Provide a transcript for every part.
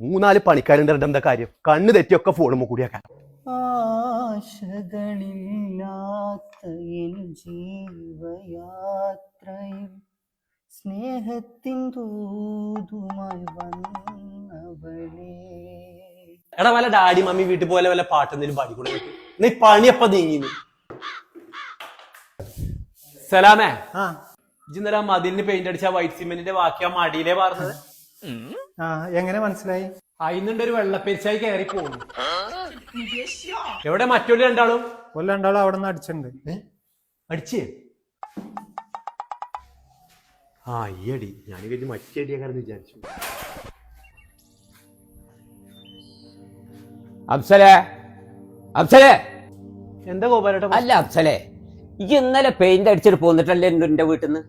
മൂന്നാൽ പണിക്കാരുണ്ട് എന്താ കാര്യം? കണ്ണ് തെറ്റിയൊക്കെ ഫോണും കൂടിയാക്കാം. ആശകളില്ലാത്ത എൻ ജീവയാത്രയിൽ സ്നേഹത്തിൻ തൂതുമായി വന്നവളേ. എടാ വല്ല ഡാഡി മമ്മി വീട്ടിൽ പോലെ വല്ല പാട്ടെന്തെങ്കിലും പാടിക്കൂടെ? നീ പണിയപ്പ നീങ്ങി സലാമേ. ആ. ഇന്നലെ മതിലിന് പെയിന്റ് അടിച്ച വൈറ്റ് സിമെന്റിന്റെ ബാക്കി ആ മടിയിലേ പറഞ്ഞത് ആ എങ്ങനെ മനസ്സിലായി? അയിന്നുണ്ട് ഒരു വെള്ളപ്പെരിച്ചായി കയറി പോകുന്നു എവിടെ? മറ്റൊരു രണ്ടാളും? ഒരു രണ്ടാളും അവിടെ നിന്ന് അടിച്ചിട്ടുണ്ട്. അടിച്ചേ? ആ ഈ അടി. ഞാൻ കഴിഞ്ഞ് മറ്റേ അടിയാക്കാരെന്ന് വിചാരിച്ചു. അഫ്സലെ? അഫ്സലെ? എന്താ ഗോപാലേട്ടാ അല്ല അഫ്സലെ ഈ ഇന്നലെ പെയിന്റ് അടിച്ചിട്ട് പോന്നിട്ടല്ലേ എന്റെ വീട്ടിൽ നിന്ന്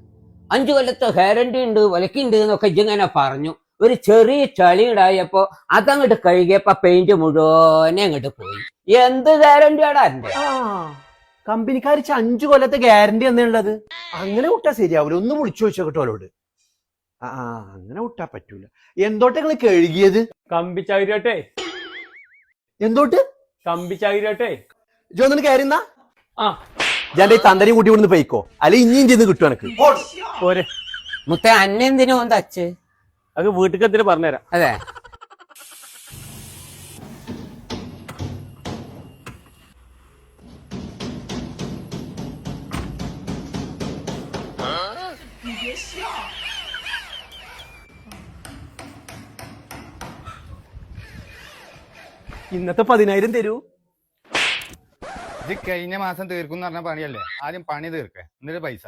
അഞ്ചു കൊല്ലത്തെ ഗ്യാരണ്ടി ഉണ്ട് വലക്കുണ്ട് എന്നൊക്കെ ഇങ്ങനെ പറഞ്ഞു. ഒരു ചെറിയ ചളി ഉണ്ടായപ്പോ അതങ്ങോട്ട് കഴുകിയപ്പോ പെയിന്റ് മുഴുവനെ അങ്ങോട്ട് പോയി. എന്ത് ഗ്യാരണ്ടി ആടാ എന്റെ ആ കമ്പനിക്കാർ അഞ്ചു കൊല്ലത്തെ ഗ്യാരണ്ടി എന്നുള്ളത് അങ്ങനെ വിട്ടാ ശരിയാവില്ല ഒന്ന് വിളിച്ചു ചോദിച്ചോട്ടോ അവരോട് ആ അങ്ങനെ വിട്ടാ പറ്റൂല. എന്തോട്ടെ നിങ്ങൾ കഴുകിയത്? കമ്പിച്ചാകിരട്ടെ എന്തോട്ട്? കമ്പിച്ചാവിരട്ടെ ജോ നിനക്ക് കയറിന്നാ ആ. ഞാൻ ഈ തന്തരി കൂട്ടി ഇവിടുന്ന് പോയിക്കോ. അല്ലെ ഇനിയും ചെയ്ത് കിട്ടും മുത്തേ പോരെ. മുത്ത അന്നെന്തിനു തച്ച്? അത് വീട്ടിൽ പറഞ്ഞുതരാം. അതെ. ഇന്നത്തെ പതിനായിരം തരൂ. ഇത് കഴിഞ്ഞ മാസം തീർക്കും എന്ന് പറഞ്ഞ പണിയല്ലേ? ആദ്യം പണി തീർക്കേ. എന്നിട്ട് പൈസ.